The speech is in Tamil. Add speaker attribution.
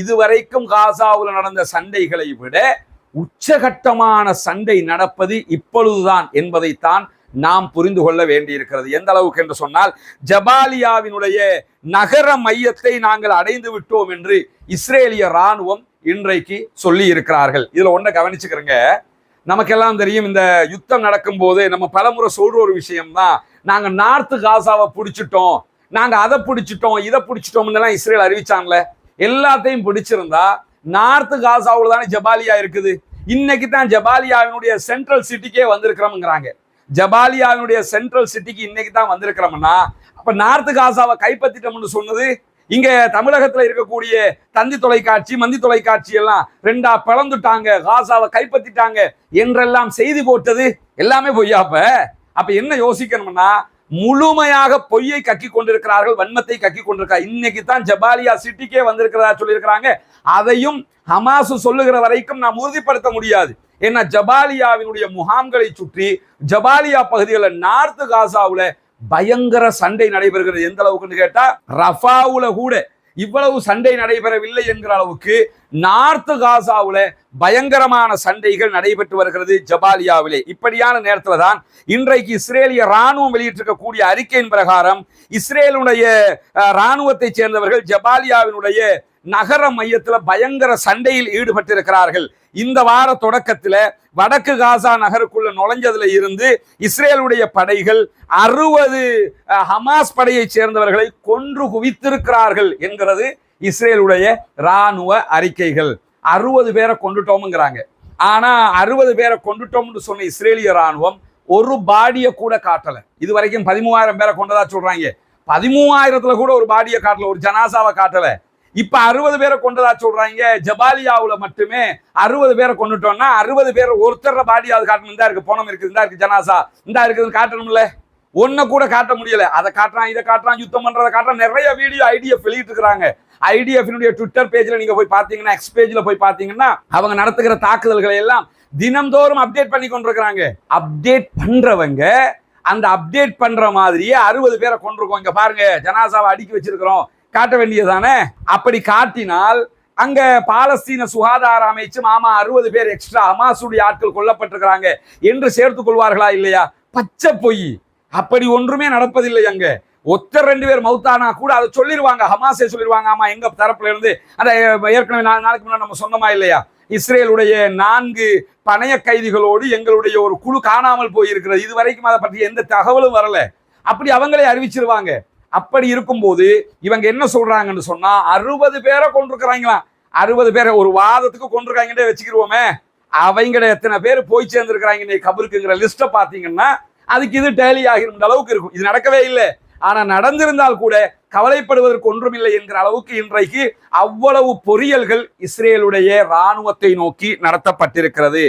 Speaker 1: இதுவரைக்கும் காசாவில் நடந்த சண்டைகளை விட உச்சகட்டமான சண்டை நடப்பது இப்பொழுதுதான் என்பதைத்தான் நாம் புரிந்து கொள்ள வேண்டியிருக்கிறது. எந்த அளவுக்கு என்று சொன்னால் ஜபாலியாவினுடைய நகர மையத்தை நாங்கள் அடைந்து விட்டோம் என்று இஸ்ரேலிய ராணுவம் இன்றைக்கு சொல்லி இருக்கிறார்கள் இதுல ஒன்றை கவனிச்சுக்கிறேங்க. நமக்கெல்லாம் தெரியும் இந்த யுத்தம் நடக்கும்போது நம்ம பலமுறை சொல்ற ஒரு விஷயம்தான். நாங்கள் நார்த்து காசாவை பிடிச்சிட்டோம். நாங்கள் அதை பிடிச்சிட்டோம் இதை பிடிச்சிட்டோம்னு எல்லாம் இஸ்ரேல் அறிவிச்சாங்களே. எல்லாத்தையும் பிடிச்சிருந்தா நார்த்து காசாவில் தானே ஜபாலியா இருக்குது? இன்னைக்கு தான் ஜபாலியாவினுடைய சென்ட்ரல் சிட்டிக்கே வந்திருக்கிறோம்ங்கிறாங்க. ஜபாலியாவினுடைய சென்ட்ரல் சிட்டிக்கு இன்னைக்கு தான் வந்திருக்கிறோம்னா அப்ப நார்த்து காசாவை கைப்பற்றிட்டோம்னு சொன்னது இங்க தமிழகத்துல இருக்கக்கூடிய தந்தி தொலைக்காட்சி மந்தி தொலைக்காட்சி எல்லாம் ரெண்டா பிளந்துட்டாங்க காசாவை கைப்பற்றிட்டாங்க என்றெல்லாம் செய்தி போட்டது. எல்லாமே பொய்யாப்ப அப்ப என்ன யோசிக்கணும்னா முழுமையாக பொய்யை கக்கி கொண்டிருக்கிறார்கள் வன்மத்தை கக்கி கொண்டிருக்கிறார். இன்னைக்கு தான் ஜபாலியா சிட்டிக்கே வந்திருக்கிறதா சொல்லியிருக்கிறாங்க. அதையும் ஹமாஸ் சொல்லுகிற வரைக்கும் நாம் உறுதிப்படுத்த முடியாது. ஏன்னா ஜபாலியாவினுடைய முகாம்களை சுற்றி ஜபாலியா பகுதிகளில் நார்த்து காசாவுல பயங்கர சண்டை நடைபெறுகிறது. எந்த அளவுக்குன்னு கேட்டா ரஃபாவுல கூட. இவ்வளவு சண்டை நடைபெறவில்லை என்கிற அளவுக்கு நார்த்து காசாவில் பயங்கரமான சண்டைகள் நடைபெற்று வருகிறது ஜபாலியாவிலே. இப்படியான நேரத்தில் தான் இன்றைக்கு இஸ்ரேலிய ராணுவம் வெளியிட்டிருக்கக்கூடிய அறிக்கையின் பிரகாரம் இஸ்ரேலுடைய அஹ், ராணுவத்தைச் சேர்ந்தவர்கள் ஜபாலியாவினுடைய நகர மையத்தில் பயங்கர சண்டையில் ஈடுபட்டிருக்கிறார்கள். இந்த வார தொடக்கத்தில் வடக்கு காசா நகருக்குள்ள நுழைஞ்சதுல இருந்து இஸ்ரேலுடைய படைகள் அறுபது ஹமாஸ் படையைச் சேர்ந்தவர்களை கொன்று குவித்திருக்கிறார்கள் என்கிறது இஸ்ரேலுடைய ராணுவ அறிக்கைகள். அறுபது பேரை கொண்டுட்டோம்ங்கிறாங்க. ஆனா அறுபது பேரை கொண்டுட்டோம்னு சொன்ன இஸ்ரேலிய ராணுவம் ஒரு பாடியை கூட காட்டல. இது வரைக்கும் பதிமூவாயிரம் பேரை கொண்டதா சொல்றாங்க. பதிமூவாயிரத்துல கூட ஒரு பாடியை காட்டல ஒரு ஜனாசாவை காட்டல. இப்ப அறுபது பேரை கொண்டதா சொல்றாங்க? ஜபாலியாவுல மட்டுமே அறுபது பேரை கொண்டுட்டோம்னா அறுபது பேர் ஒருத்தர பாடியாவது காட்டணும். இந்தா இருக்கு போனம் இருக்குது இந்தா இருக்கு ஜனாசா. இந்தா இருக்குதுன்னு காட்டணும்ல? ஒன்ன கூட காட்ட முடியல. அதை காட்டுறான் இதை காட்டுறான் யுத்தம் பண்றதை காட்டுறான். நிறைய வீடியோ ஐடியா வெளியிட்டு இருக்கிறாங்க. ஐடிஎஃபினுடைய ட்விட்டர் பேஜ்ல நீங்க போய் பாத்தீங்கன்னா எக்ஸ் பேஜ்ல போய் பாத்தீங்கன்னா அவங்க நடத்துகிற தாக்குதல்களை எல்லாம் தினம்தோறும் அப்டேட் பண்ணி கொண்டிருக்கிறாங்க. அப்டேட் பண்றவங்க அந்த அப்டேட் பண்ற மாதிரியே அறுபது பேரை கொண்டிருக்கோம். இங்க பாருங்க ஜனாசாவை அடுக்கி வச்சிருக்கிறோம். காட்ட வேண்டியதானே அப்படி காட்டினால் அங்க பாலஸ்தீன சுகாதார அமைச்சு மாமா அறுபது பேர் எக்ஸ்ட்ரா அமாசுடைய ஆட்கள் கொல்லப்பட்டிருக்கிறாங்க என்று சேர்த்துக் கொள்வார்களா இல்லையா? பச்சை பொய். அப்படி ஒன்றுமே நடப்பதில்லை அங்க. ஒத்தர் ரெண்டு பேர் மௌத்தானா கூட அதை சொல்லிடுவாங்க ஹமாஸே சொல்லிடுவாங்க ஆமா எங்க தரப்புல இருந்து அதை ஏற்கனவே நாலு நாளைக்கு முன்னாடி நம்ம சொன்னமா இல்லையா? இஸ்ரேலுடைய நான்கு பணைய கைதிகளோடு எங்களுடைய ஒரு குழு காணாமல் போயிருக்கிறது. இது வரைக்கும் அதை பற்றி எந்த தகவலும் வரல. அப்படி அவங்களே அறிவிச்சிருவாங்க. அப்படி இருக்கும்போது இவங்க என்ன சொல்றாங்கன்னு சொன்னா அறுபது பேரை கொண்டிருக்கிறாங்களாம் அறுபது பேரை ஒரு வாதத்துக்கு கொண்டிருக்காங்கன்னே வச்சுக்கிருவோமே. அவங்கள எத்தனை பேர் போய் சேர்ந்துருக்கிறாங்க கபருக்குங்கிற லிஸ்ட்டை பார்த்தீங்கன்னா அதுக்கு இது டேலி ஆகிருந்த அளவுக்கு இருக்கும். இது நடக்கவே இல்லை. ஆனால் நடந்திருந்தால் கூட கவலைப்படுவதற்கு ஒன்றுமில்லை என்கிற அளவுக்கு இன்றைக்கு அவ்வளவு பொறியல்கள் இஸ்ரேலுடைய ராணுவத்தை நோக்கி நடத்தப்பட்டிருக்கிறது.